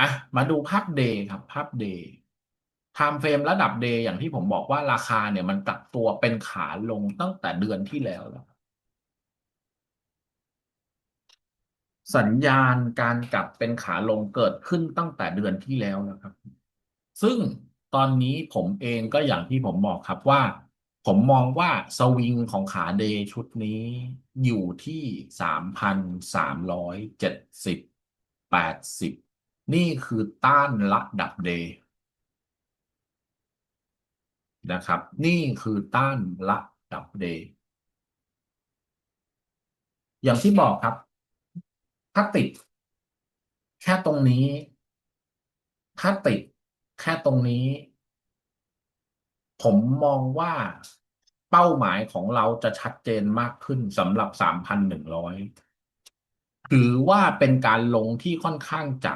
อะมาดูภาพเดย์ครับภาพเดย์ไทม์เฟรมระดับเดย์อย่างที่ผมบอกว่าราคาเนี่ยมันกลับตัวเป็นขาลงตั้งแต่เดือนที่แล้วแล้ว สัญญาณการกลับเป็นขาลงเกิดขึ้นตั้งแต่เดือนที่แล้วแล้วครับ ซึ่งตอนนี้ผมเองก็อย่างที่ผมบอกครับว่า ผมมองว่าสวิงของขาเดย์ชุดนี้อยู่ที่สามพันสามร้อยเจ็ดสิบแปดสิบ นี่คือต้านระดับเดย์นะครับ นี่คือต้านระดับเดย์อย่างที่บอกครับ ถ้าติด แค่ตรงนี้ ถ้าติด แค่ตรงนี้ ผมมองว่าเป้าหมายของเราจะชัดเจนมากขึ้นสำหรับสามพันหนึ่งร้อยถือว่าเป็นการลงที่ค่อนข้างจะ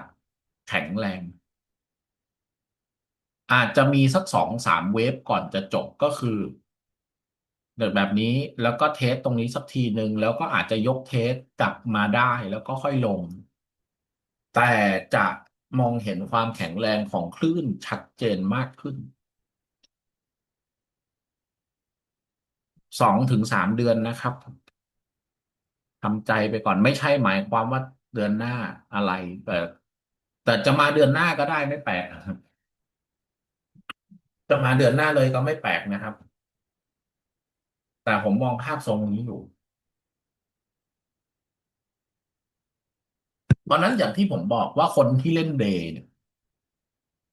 แข็งแรง อาจจะมีสักสองสามเวฟก่อนจะจบก็คือเดินแบบนี้แล้วก็เทสตรงนี้สักทีหนึ่งแล้วก็อาจจะยกเทสกลับมาได้แล้วก็ค่อยลง แต่จะมองเห็นความแข็งแรงของคลื่นชัดเจนมากขึ้นสองถึงสามเดือนนะครับทำใจไปก่อนไม่ใช่หมายความว่าเดือนหน้าอะไรแต่ แต่จะมาเดือนหน้าก็ได้ไม่แปลกครับ จะมาเดือนหน้าเลยก็ไม่แปลกนะครับ แต่ผมมองภาพทรงนี้อยู่เพราะนั้นอย่างที่ผมบอกว่าคนที่เล่นเดย์เนี่ย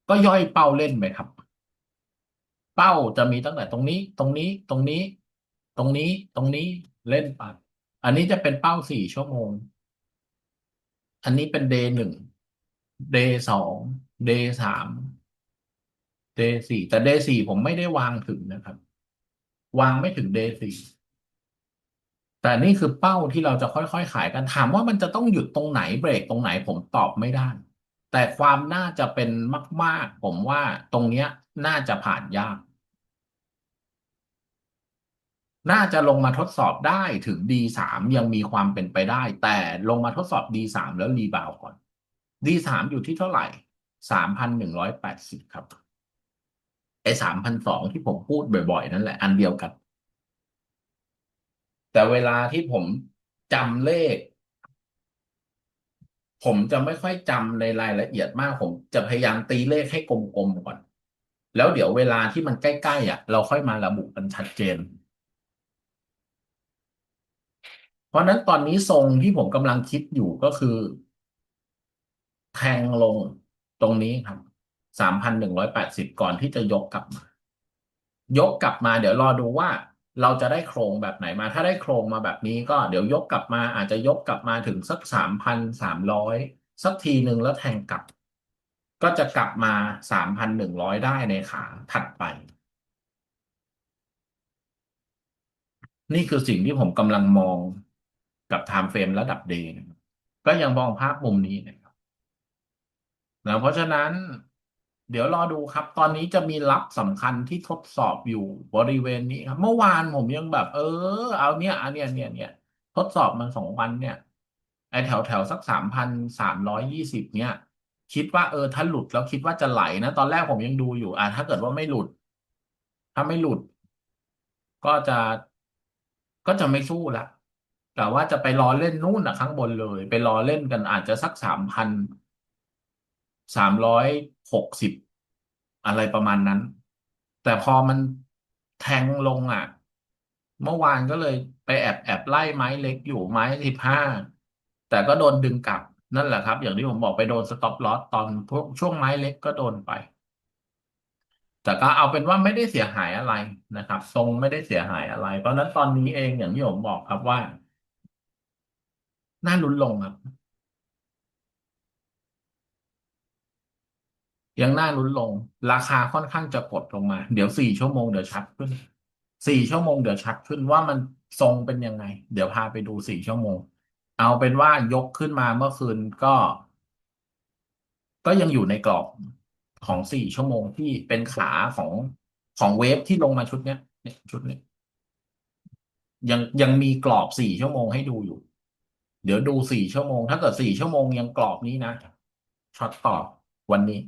ก็ย่อยเป้าเล่นไปครับ เป้าจะมีตั้งแต่ตรงนี้ ตรงนี้ ตรงนี้ ตรงนี้ ตรงนี้เล่นไปอันนี้จะเป็นเป้าสี่ชั่วโมง อันนี้เป็นเดย์หนึ่ง เดย์สองเดย์สามเดย์สี่แต่เดย์สี่ผมไม่ได้วางถึงนะครับ วางไม่ถึงเดย์สี่แต่นี่คือเป้าที่เราจะค่อยๆขายกันถามว่ามันจะต้องหยุดตรงไหนเบรกตรงไหนผมตอบไม่ได้ แต่ความน่าจะเป็นมาก ๆ ผมว่าตรงเนี้ยน่าจะผ่านยาก น่าจะลงมาทดสอบได้ถึง D3 ยังมีความเป็นไปได้ แต่ลงมาทดสอบ D3 แล้วรีบาวก่อน D3 อยู่ที่เท่าไหร่3,180ครับ ไอ้3,002ที่ผมพูดบ่อยๆ นั่นแหละ อันเดียวกัน แต่เวลาที่ผมจำเลข ผมจะไม่ค่อยจำในรายละเอียดมาก ผมจะพยายามตีเลขให้กลมๆก่อน แล้วเดี๋ยวเวลาที่มันใกล้ๆอะ เราค่อยมาระบุกันชัดเจน เพราะนั้นตอนนี้ทรงที่ผมกำลังคิดอยู่ก็คือ แทงลงตรงนี้ครับสามพันหนึ่งร้อยแปดสิบก่อนที่จะยกกลับมา ยกกลับมาเดี๋ยวรอดูว่าเราจะได้โครงแบบไหนมา ถ้าได้โครงมาแบบนี้ก็เดี๋ยวยกกลับมาอาจจะยกกลับมาถึงสักสามพันสามร้อยสักทีหนึ่งแล้วแทงกลับ ก็จะกลับมาสามพันหนึ่งร้อยได้ในขาถัดไป นี่คือสิ่งที่ผมกำลังมองกับไทม์เฟรมระดับเดย์ก็ยังมองภาพมุมนี้นะ ครับแล้วเพราะฉะนั้น เดี๋ยวรอดูครับ ตอนนี้จะมีรับสำคัญที่ทดสอบอยู่บริเวณนี้ครับ เมื่อวานผมยังแบบ เออ เอาเนี่ยอันเนี้ยเนี่ยเนี่ยทดสอบมันสองวันเนี่ยไอแถวแถวสักสามพันสามร้อยยี่สิบเนี่ย คิดว่าเออถ้าหลุดแล้วคิดว่าจะไหลนะตอนแรกผมยังดูอยู่ อะถ้าเกิดว่าไม่หลุด ถ้าไม่หลุด ก็จะก็จะไม่สู้ละแต่ว่าจะไปรอเล่นนู่นอะข้างบนเลย ไปรอเล่นกันอาจจะสักสามพัน สามร้อยหกสิบอะไรประมาณนั้น แต่พอมันแทงลงอะ เมื่อวานก็เลยไปแอบแอบไล่ไม้เล็กอยู่ไม้สิบห้าแต่ก็โดนดึงกลับนั่นแหละครับ อย่างที่ผมบอกไปโดนสต็อปลอสตอนพวกช่วงไม้เล็กก็โดนไป แต่ก็เอาเป็นว่าไม่ได้เสียหายอะไรนะครับ ทรงไม่ได้เสียหายอะไร เพราะนั้นตอนนี้เองอย่างที่ผมบอกครับว่า น่าลุ้นลงครับ ยังน่าลุ้นลง ราคาค่อนข้างจะกดลงมา เดี๋ยวสี่ชั่วโมงเดี๋ยวชัดขึ้นสี่ชั่วโมงเดี๋ยวชัดขึ้นว่ามันทรงเป็นยังไง เดี๋ยวพาไปดูสี่ชั่วโมง เอาเป็นว่ายกขึ้นมาเมื่อคืนก็ ก็ยังอยู่ในกรอบของสี่ชั่วโมงที่เป็นขาของของเวฟที่ลงมาชุดเนี้ยเนี่ยชุดนี้ยังยังมีกรอบสี่ชั่วโมงให้ดูอยู่ เดี๋ยวดูสี่ชั่วโมง ถ้าเกิดสี่ชั่วโมงยังกรอบนี้นะช็อตต่อวันนี้